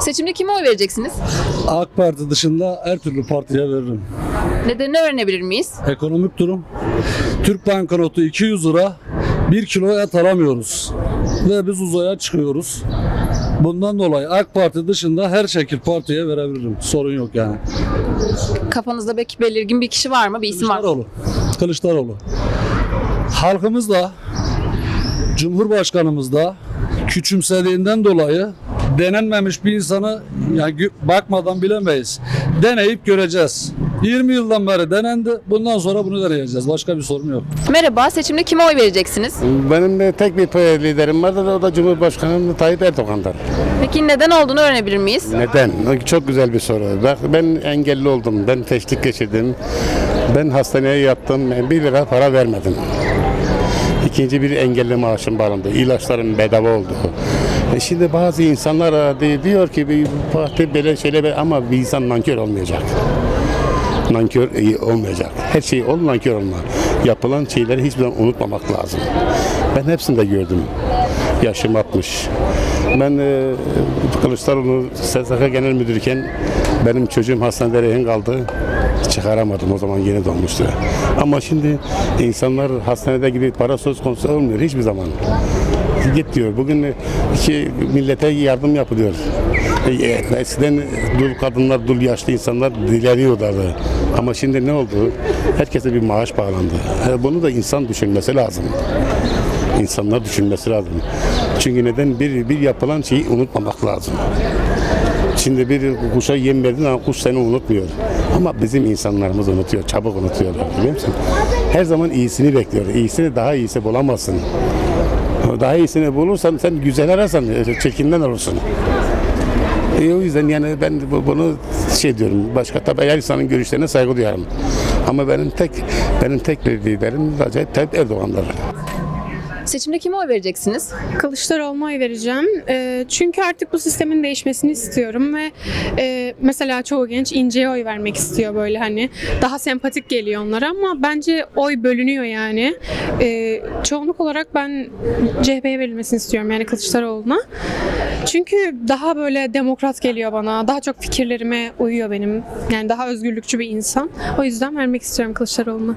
Seçimde kime oy vereceksiniz? AK Parti dışında her türlü partiye veririm. Nedenini öğrenebilir miyiz? Ekonomik durum. Türk banknotu 200 lira. 1 kilo et alamıyoruz. Ve biz uzaya çıkıyoruz. Bundan dolayı AK Parti dışında her şekil partiye verebilirim. Sorun yok yani. Kafanızda belki belirgin bir kişi var mı? Bir isim var mı? Kılıçdaroğlu. Kılıçdaroğlu. Halkımız da Cumhurbaşkanımız da küçümsediğinden dolayı denenmemiş bir insana yani bakmadan bilemeyiz. Deneyip göreceğiz. 20 yıldan beri denendi. Bundan sonra bunu deneyeceğiz. Başka bir sorun yok. Merhaba, seçimde kime oy vereceksiniz? Benim de tek bir liderim vardır o da Cumhurbaşkanı Tayyip Erdoğan'dır. Peki neden olduğunu öğrenebilir miyiz? Neden? Çok güzel bir soru. Bak ben engelli oldum. Ben teşvik geçirdim. Ben hastaneye yattım. Ben bir lira para vermedim. İkinci bir engelli maaşım bağlandı. İlaçlarım bedava oldu. E şimdi bazı insanlar e, di- diyor ki bir parti böyle şöyle be- ama bir insan nankör olmayacak. Nankör iyi olmayacak. Her şey ol nankör olma. Yapılan şeyleri hiçbir zaman unutmamak lazım. Ben hepsini de gördüm. Yaşım 60. Ben e, Kılıçdaroğlu SSK Genel Müdürüyken benim çocuğum hastanede rehin kaldı. Çıkaramadım o zaman yeni doğmuştu. Ama şimdi insanlar hastanede gidip para söz konusu olmuyor hiçbir zaman. Git diyor. Bugün iki millete yardım yapılıyor. E, Eskiden dul kadınlar, dul yaşlı insanlar dileniyorlardı. Ama şimdi ne oldu? Herkese bir maaş bağlandı. E, Bunu da insan düşünmesi lazım. İnsanlar düşünmesi lazım. Çünkü neden? Bir, bir yapılan şeyi unutmamak lazım. Şimdi bir kuşa yem verdin ama kuş seni unutmuyor. Ama bizim insanlarımız unutuyor, çabuk unutuyorlar biliyor musun? Her zaman iyisini bekliyor. İyisini daha iyisi bulamazsın. Daha iyisini bulursan sen güzel ararsan e, çirkinden olursun. E, o yüzden yani ben bu- bunu şey diyorum. Başka tabii her insanın görüşlerine saygı duyarım. Ama benim tek benim tek liderim acayip Tayyip Erdoğan'dır. Seçimde kime oy vereceksiniz? Kılıçdaroğlu'na oy vereceğim. Ee, çünkü artık bu sistemin değişmesini istiyorum ve e, mesela çoğu genç İnce'ye oy vermek istiyor böyle hani daha sempatik geliyor onlara ama bence oy bölünüyor yani. Ee, çoğunluk olarak ben CHP'ye verilmesini istiyorum yani Kılıçdaroğlu'na. Çünkü daha böyle demokrat geliyor bana. Daha çok fikirlerime uyuyor benim. Yani daha özgürlükçü bir insan. O yüzden vermek istiyorum Kılıçdaroğlu'na.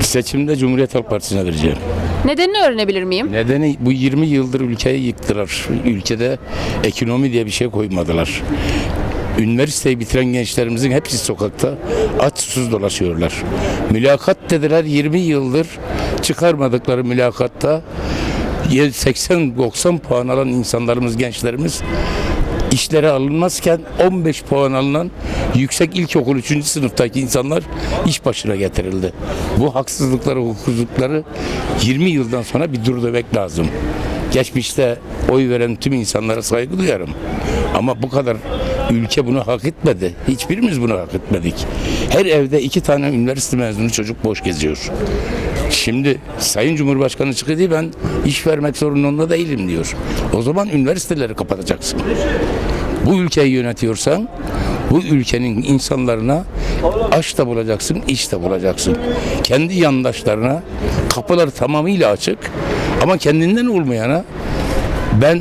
Seçimde Cumhuriyet Halk Partisi'ne vereceğim. Nedenini öğrenebilir miyim? Nedeni bu 20 yıldır ülkeyi yıktılar. Ülkede ekonomi diye bir şey koymadılar. Üniversiteyi bitiren gençlerimizin hepsi sokakta aç susuz dolaşıyorlar. Mülakat dediler 20 yıldır çıkarmadıkları mülakatta 80-90 puan alan insanlarımız, gençlerimiz işlere alınmazken 15 puan alınan yüksek ilkokul 3. sınıftaki insanlar iş başına getirildi. Bu haksızlıkları, hukuksuzlukları 20 yıldan sonra bir dur demek lazım. Geçmişte oy veren tüm insanlara saygı duyarım. Ama bu kadar ülke bunu hak etmedi. Hiçbirimiz bunu hak etmedik. Her evde iki tane üniversite mezunu çocuk boş geziyor. Şimdi Sayın Cumhurbaşkanı çıkıyor ben iş vermek zorunda değilim diyor. O zaman üniversiteleri kapatacaksın. Bu ülkeyi yönetiyorsan bu ülkenin insanlarına aş da bulacaksın, iş de bulacaksın. Kendi yandaşlarına kapılar tamamıyla açık ama kendinden olmayana ben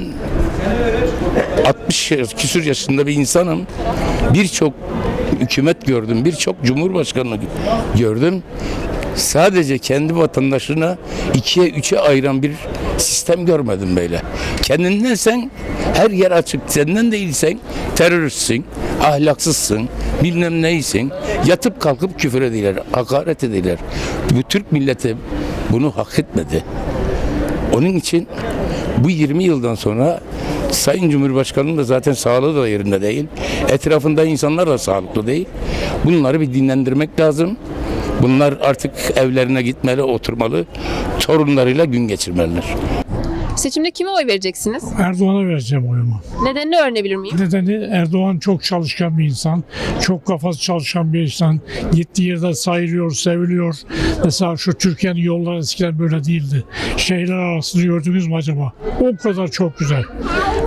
60 yaş- küsür yaşında bir insanım. Birçok hükümet gördüm, birçok cumhurbaşkanı gördüm. Sadece kendi vatandaşına ikiye üçe ayıran bir sistem görmedim böyle. Kendindensen her yer açık. Senden değilsen teröristsin, ahlaksızsın, bilmem neysin. Yatıp kalkıp küfür ediler, hakaret ediler. Bu Türk milleti bunu hak etmedi. Onun için bu 20 yıldan sonra Sayın Cumhurbaşkanı'nın da zaten sağlığı da yerinde değil. Etrafında insanlar da sağlıklı değil. Bunları bir dinlendirmek lazım. Bunlar artık evlerine gitmeli, oturmalı. Torunlarıyla gün geçirmeliler. Seçimde kime oy vereceksiniz? Erdoğan'a vereceğim oyumu. Nedenini öğrenebilir miyim? Nedeni Erdoğan çok çalışkan bir insan. Çok kafası çalışkan bir insan. Gittiği yerde sayılıyor, seviliyor. Mesela şu Türkiye'nin yolları eskiden böyle değildi. Şehirler arasını gördünüz mü acaba? O kadar çok güzel.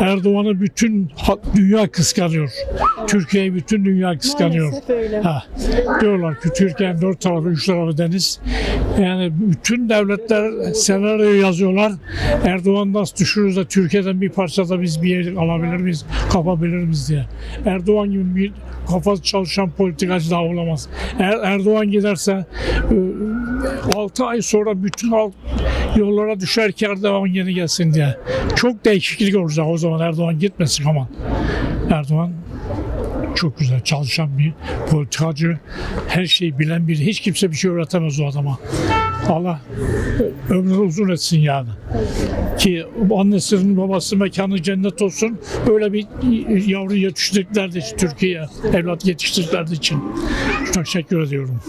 Erdoğan'ı bütün dünya kıskanıyor. Türkiye'yi bütün dünya kıskanıyor. Ha. Diyorlar ki Türkiye'nin dört tarafı, üç tarafı deniz. Yani bütün devletler senaryo yazıyorlar. Erdoğan nasıl düşürürüz de Türkiye'den bir parça da biz bir yer alabilir miyiz, kapabilir miyiz diye. Erdoğan gibi bir kafası çalışan politikacı daha olamaz. Eğer Erdoğan giderse 6 ay sonra bütün halk yollara düşer ki Erdoğan yeni gelsin diye. Çok değişiklik olacak o zaman Erdoğan gitmesin ama. Erdoğan çok güzel çalışan bir politikacı, her şeyi bilen biri. Hiç kimse bir şey öğretemez o adama. Allah ömrünü uzun etsin yani. Ki annesinin babası mekanı cennet olsun. Öyle bir yavru yetiştirdikleri için Türkiye'ye evlat yetiştirdikleri için. Çok teşekkür ediyorum.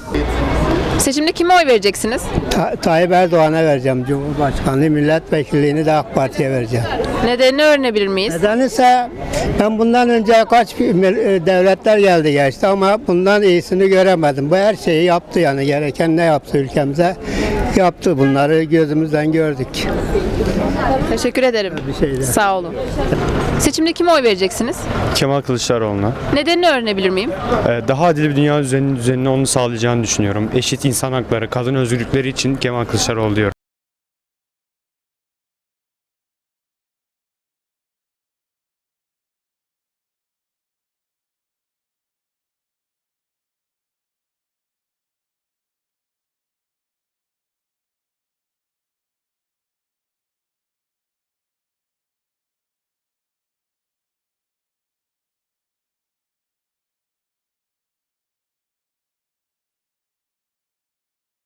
Seçimde kime oy vereceksiniz? Ta- Tayyip Erdoğan'a vereceğim Cumhurbaşkanlığı, milletvekilliğini de AK Parti'ye vereceğim. Nedenini öğrenebilir miyiz? Neden ise ben bundan önce kaç e, devletler geldi geçti ama bundan iyisini göremedim. Bu her şeyi yaptı yani gereken ne yaptı ülkemize yaptı bunları gözümüzden gördük. Teşekkür ederim. Bir şey de. Sağ olun. Seçimde kime oy vereceksiniz? Kemal Kılıçdaroğlu'na. Nedenini öğrenebilir miyim? Ee, Daha adil bir dünya düzenini, düzenini onu sağlayacağını düşünüyorum. Eşit insan hakları, kadın özgürlükleri için Kemal Kılıçdaroğlu diyorum.